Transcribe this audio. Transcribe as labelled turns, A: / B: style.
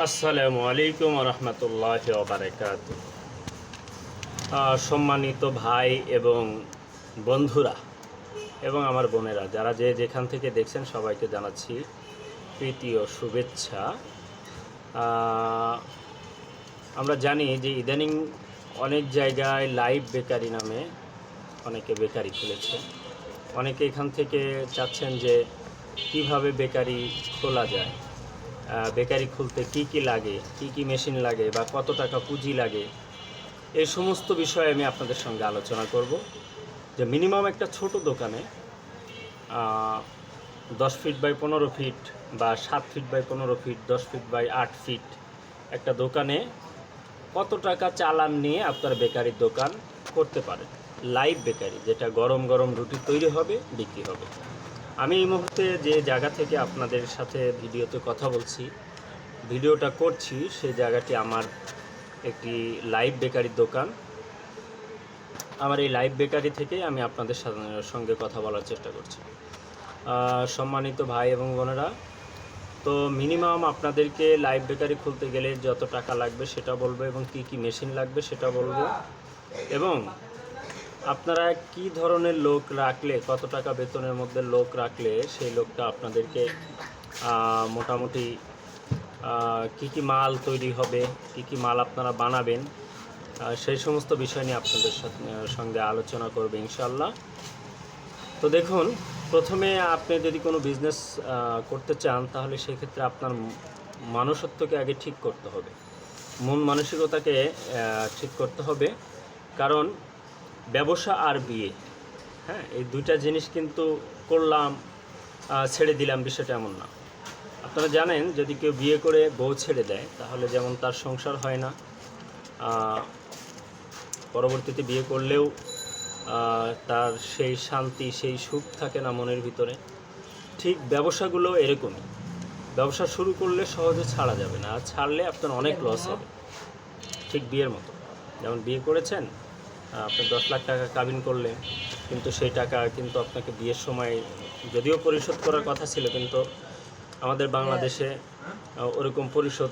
A: আসসালামু আলাইকুম রহমতুল্লাহ বারকাত সম্মানিত ভাই এবং বন্ধুরা এবং আমার বোনেরা, যারা যে যেখান থেকে দেখছেন সবাইকে জানাচ্ছি প্রীতি ও শুভেচ্ছা। আমরা জানি যে ইদানিং অনেক জায়গায় লাইভ বেকারি নামে অনেকে বেকারি খুলেছে। অনেকে এখান থেকে চাচ্ছেন যে কীভাবে বেকারি খোলা যায়। বেকারি খুলতে কি কি লাগে, কি কি মেশিন লাগে বা কত টাকা পুঁজি লাগে, এই সমস্ত বিষয়ে আমি আপনাদের সঙ্গে আলোচনা করব। যে মিনিমাম একটা ছোট দোকানে দশ ফিট বাই পনেরো ফিট বা সাত ফিট বাই পনেরো ফিট দশ ফিট বাই আট ফিট একটা দোকানে কত টাকা চালান নিয়ে আপনার বেকারির দোকান করতে পারেন। লাইভ বেকারি, যেটা গরম গরম রুটি তৈরি হবে, বিক্রি হবে। আমি এই মুহূর্তে যে জায়গা থেকে আপনাদের সাথে ভিডিওতে কথা বলছি, ভিডিওটা করছি, সেই জায়গাটি আমার একটি লাইভ বেকারির দোকান। আমার এই লাইভ বেকারি থেকেই আমি আপনাদের সঙ্গে কথা বলার চেষ্টা করছি। সম্মানিত ভাই এবং বোনেরা, তো মিনিমাম আপনাদেরকে লাইভ বেকারি খুলতে গেলে যত টাকা লাগবে সেটা বলব এবং কি কি মেশিন লাগবে সেটা বলব। এবং আপনারা কি ধরনের লোক রাখলে, কত টাকা বেতনের মধ্যে লোক রাখলে সেই লোকটা আপনাদেরকে মোটামুটি কি কি মাল তৈরি হবে, কি কি মাল আপনারা বানাবেন সেই সমস্ত বিষয় নিয়ে আপনাদের সঙ্গে আলোচনা করবে ইনশাল্লাহ তো দেখুন, প্রথমে আপনি যদি কোনো বিজনেস করতে চান, তাহলে সেক্ষেত্রে আপনার মানুষত্বকে আগে ঠিক করতে হবে। মন মানসিকতাকে ঠিক করতে হবে। কারণ ব্যবসা আর বিয়ে। হ্যাঁ এই দুইটা জিনিস কিন্তু করলাম ছেড়ে দিলাম বিষয়টা এমন না। আপনারা জানেন যদি কেউ বিয়ে করে বউ ছেড়ে দেয় তাহলে যেমন তার সংসার হয় না পরবর্তীতে বিয়ে করলেও তার সেই শান্তি সেই সুখ থাকে না মনের ভিতরে। ঠিক ব্যবসাগুলো এরকমই। ব্যবসা শুরু করলে সহজে ছাড়া যাবে না আর ছাড়লে আপনার অনেক লস হবে। ঠিক বিয়ের মতো। যেমন বিয়ে করেছেন আপনি দশ লাখ টাকা কাবিন করলে কিন্তু সেই টাকা কিন্তু আপনাকে বিয়ের সময় যদিও পরিশোধ করার কথা ছিল, কিন্তু আমাদের বাংলাদেশে ওরকম পরিশোধ